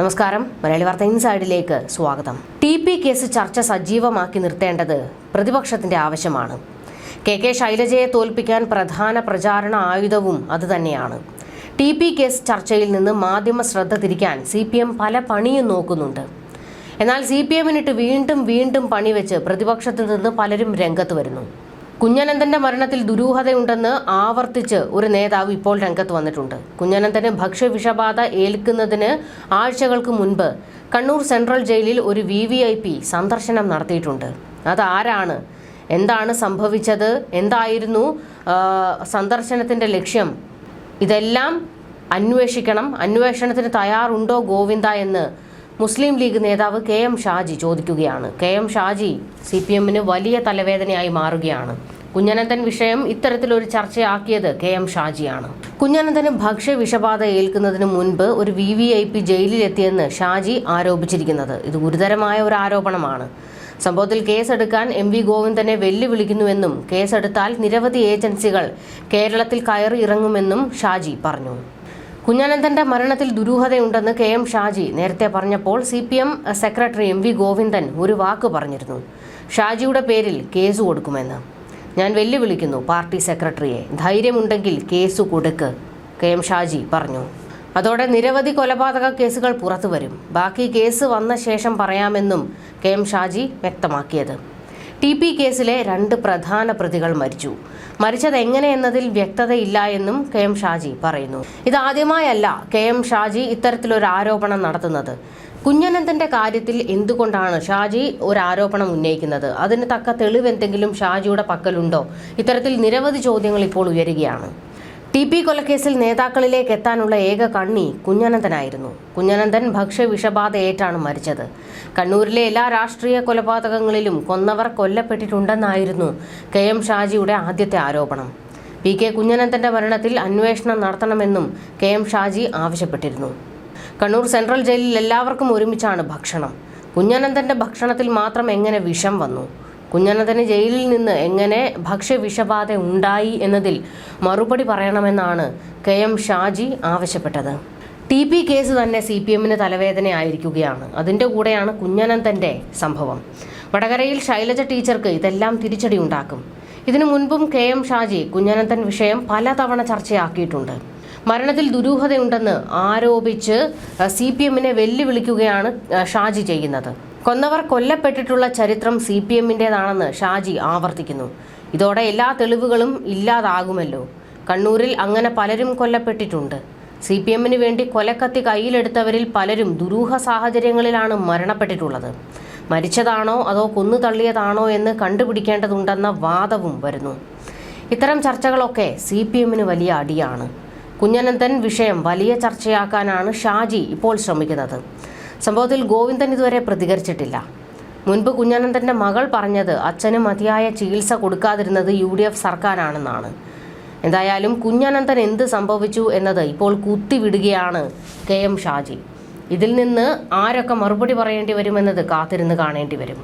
നമസ്കാരം. മലയാളി വാർത്ത ഇൻസൈഡിലേക്ക് സ്വാഗതം. ടി പി കേസ് ചർച്ച സജീവമാക്കി നിർത്തേണ്ടത് പ്രതിപക്ഷത്തിന്റെ ആവശ്യമാണ്. കെ കെ ശൈലജയെ തോൽപ്പിക്കാൻ പ്രധാന പ്രചാരണ ആയുധവും അതുതന്നെയാണ്. ടി പി കേസ് ചർച്ചയിൽ നിന്ന് മാധ്യമ ശ്രദ്ധ തിരിക്കാൻ സി പി എം പല പണിയും നോക്കുന്നുണ്ട്. എന്നാൽ സി പി എമ്മിനിട്ട് വീണ്ടും വീണ്ടും പണിവെച്ച് പ്രതിപക്ഷത്തു നിന്ന് പലരും രംഗത്ത് വരുന്നു. കുഞ്ഞനന്തന്റെ മരണത്തിൽ ദുരൂഹതയുണ്ടെന്ന് ആവർത്തിച്ച് ഒരു നേതാവ് ഇപ്പോൾ രംഗത്ത് വന്നിട്ടുണ്ട്. കുഞ്ഞനന്തന് ഭക്ഷ്യവിഷബാധ ഏൽക്കുന്നതിന് ആഴ്ചകൾക്ക് മുൻപ് കണ്ണൂർ സെൻട്രൽ ജയിലിൽ ഒരു വി വി ഐ പി സന്ദർശനം നടത്തിയിട്ടുണ്ട്. അത് ആരാണ്? എന്താണ് സംഭവിച്ചത്? എന്തായിരുന്നു? സന്ദർശനത്തിന്റെ ലക്ഷ്യം? ഇതെല്ലാം അന്വേഷിക്കണം. അന്വേഷണത്തിന് തയ്യാറുണ്ടോ ഗോവിന്ദ എന്ന് മുസ്ലിം ലീഗ് നേതാവ് കെ എം ഷാജി ചോദിക്കുകയാണ്. K M Shaji C P എമ്മിന് വലിയ തലവേദനയായി മാറുകയാണ്. കുഞ്ഞനന്തൻ വിഷയം ഇത്തരത്തിലൊരു ചർച്ചയാക്കിയത് കെ എം ഷാജിയാണ്. കുഞ്ഞനന്തന് ഭക്ഷ്യ വിഷബാധ ഏൽക്കുന്നതിന് മുൻപ് ഒരു വി വി ഐ പി ജയിലിലെത്തിയെന്ന് ഷാജി ആരോപിച്ചിരിക്കുന്നത്. ഇത് ഗുരുതരമായ ഒരു ആരോപണമാണ്. സംഭവത്തിൽ കേസെടുക്കാൻ എം വി ഗോവിന്ദനെ വെല്ലുവിളിക്കുന്നുവെന്നും കേസെടുത്താൽ നിരവധി ഏജൻസികൾ കേരളത്തിൽ കയറി ഇറങ്ങുമെന്നും ഷാജി പറഞ്ഞു. കുഞ്ഞനന്തന്റെ മരണത്തിൽ ദുരൂഹതയുണ്ടെന്ന് കെ എം ഷാജി നേരത്തെ പറഞ്ഞപ്പോൾ C P M secretary M V Govindan ഒരു വാക്ക് പറഞ്ഞിരുന്നു. ഷാജിയുടെ പേരിൽ കേസ് കൊടുക്കുമെന്ന്. ഞാൻ വെല്ലുവിളിക്കുന്നു പാർട്ടി സെക്രട്ടറിയെ. ധൈര്യമുണ്ടെങ്കിൽ കേസ് കൊടുക്ക് കെ എം ഷാജി പറഞ്ഞു. അതോടെ നിരവധി കൊലപാതക കേസുകൾ പുറത്തു വരും. ബാക്കി കേസ് വന്ന ശേഷം പറയാമെന്നും കെ എം ഷാജി വ്യക്തമാക്കിയത്. ടി പി കേസിലെ രണ്ട് പ്രധാന പ്രതികൾ മരിച്ചു. മരിച്ചത് എങ്ങനെയെന്നതിൽ വ്യക്തതയില്ല എന്നും കെ എം ഷാജി പറയുന്നു. ഇതാദ്യമായല്ല കെ എം ഷാജി ഇത്തരത്തിലൊരു ആരോപണം നടത്തുന്നത്. കുഞ്ഞനന്തന്റെ കാര്യത്തിൽ എന്തുകൊണ്ടാണ് ഷാജി ഒരു ആരോപണം ഉന്നയിക്കുന്നത്? അതിന് തക്ക തെളിവ് എന്തെങ്കിലും ഷാജിയുടെ പക്കലുണ്ടോ? ഇത്തരത്തിൽ നിരവധി ചോദ്യങ്ങൾ ഇപ്പോൾ ഉയരുകയാണ്. ടി പി കൊലക്കേസിൽ നേതാക്കളിലേക്ക് എത്താനുള്ള ഏക കണ്ണി കുഞ്ഞനന്തനായിരുന്നു. കുഞ്ഞനന്തൻ ഭക്ഷ്യവിഷബാധയേറ്റാണ് മരിച്ചത്. കണ്ണൂരിലെ എല്ലാ രാഷ്ട്രീയ കൊലപാതകങ്ങളിലും കൊന്നവർ കൊല്ലപ്പെട്ടിട്ടുണ്ടെന്നായിരുന്നു കെ എം ഷാജിയുടെ ആദ്യത്തെ ആരോപണം. പി കെ കുഞ്ഞനന്തന്റെ മരണത്തിൽ അന്വേഷണം നടത്തണമെന്നും കെ എം ഷാജി ആവശ്യപ്പെട്ടിരുന്നു. കണ്ണൂർ സെൻട്രൽ ജയിലിൽ എല്ലാവർക്കും ഒരുമിച്ചാണ് ഭക്ഷണം. കുഞ്ഞനന്തന്റെ ഭക്ഷണത്തിൽ മാത്രം എങ്ങനെ വിഷം വന്നു? കുഞ്ഞനന്തന് ജയിലിൽ നിന്ന് എങ്ങനെ ഭക്ഷ്യവിഷബാധ ഉണ്ടായി എന്നതിൽ മറുപടി പറയണമെന്നാണ് കെ എം ഷാജി ആവശ്യപ്പെട്ടത്. ടി പി കേസ് തന്നെ സി പി എമ്മിന് തലവേദനയായിരിക്കുകയാണ്. അതിന്റെ കൂടെയാണ് കുഞ്ഞനന്തന്റെ സംഭവം. വടകരയിൽ ശൈലജ ടീച്ചർക്ക് ഇതെല്ലാം തിരിച്ചടി ഉണ്ടാക്കും ഇതിനു മുൻപും കെ എം ഷാജി കുഞ്ഞനന്തൻ വിഷയം പലതവണ ചർച്ചയാക്കിയിട്ടുണ്ട്. മരണത്തിൽ ദുരൂഹതയുണ്ടെന്ന് ആരോപിച്ച് സി പി എമ്മിനെ വെല്ലുവിളിക്കുകയാണ് ഷാജി ചെയ്യുന്നത്. കൊന്നവർ കൊല്ലപ്പെട്ടിട്ടുള്ള ചരിത്രം സി പി എമ്മിന്റെതാണെന്ന് ഷാജി ആവർത്തിക്കുന്നു. ഇതോടെ എല്ലാ തെളിവുകളും ഇല്ലാതാകുമല്ലോ. കണ്ണൂരിൽ അങ്ങനെ പലരും കൊല്ലപ്പെട്ടിട്ടുണ്ട്. സി പി എമ്മിന് വേണ്ടി കൊലക്കത്തി കയ്യിലെടുത്തവരിൽ പലരും ദുരൂഹ സാഹചര്യങ്ങളിലാണ് മരണപ്പെട്ടിട്ടുള്ളത്. മരിച്ചതാണോ അതോ കൊന്നു തള്ളിയതാണോ എന്ന് കണ്ടുപിടിക്കേണ്ടതുണ്ടെന്ന വാദവും വരുന്നു. ഇത്തരം ചർച്ചകളൊക്കെ സി പി എമ്മിന് വലിയ അടിയാണ്. കുഞ്ഞനന്തൻ വിഷയം വലിയ ചർച്ചയാക്കാനാണ് ഷാജി ഇപ്പോൾ ശ്രമിക്കുന്നത്. സംഭവത്തിൽ ഗോവിന്ദൻ ഇതുവരെ പ്രതികരിച്ചിട്ടില്ല. മുൻപ് കുഞ്ഞനന്തന്റെ മകൾ പറഞ്ഞത് അച്ഛന് മതിയായ ചികിത്സ കൊടുക്കാതിരുന്നത് യു ഡി എഫ് സർക്കാരാണെന്നാണ്. എന്തായാലും കുഞ്ഞനന്തൻ എന്ത് സംഭവിച്ചു എന്നത് ഇപ്പോൾ കുത്തിവിടുകയാണ് കെ എം ഷാജി. ഇതിൽ നിന്ന് ആരൊക്കെ മറുപടി പറയേണ്ടി വരുമെന്നത് കാത്തിരുന്ന് കാണേണ്ടി വരും.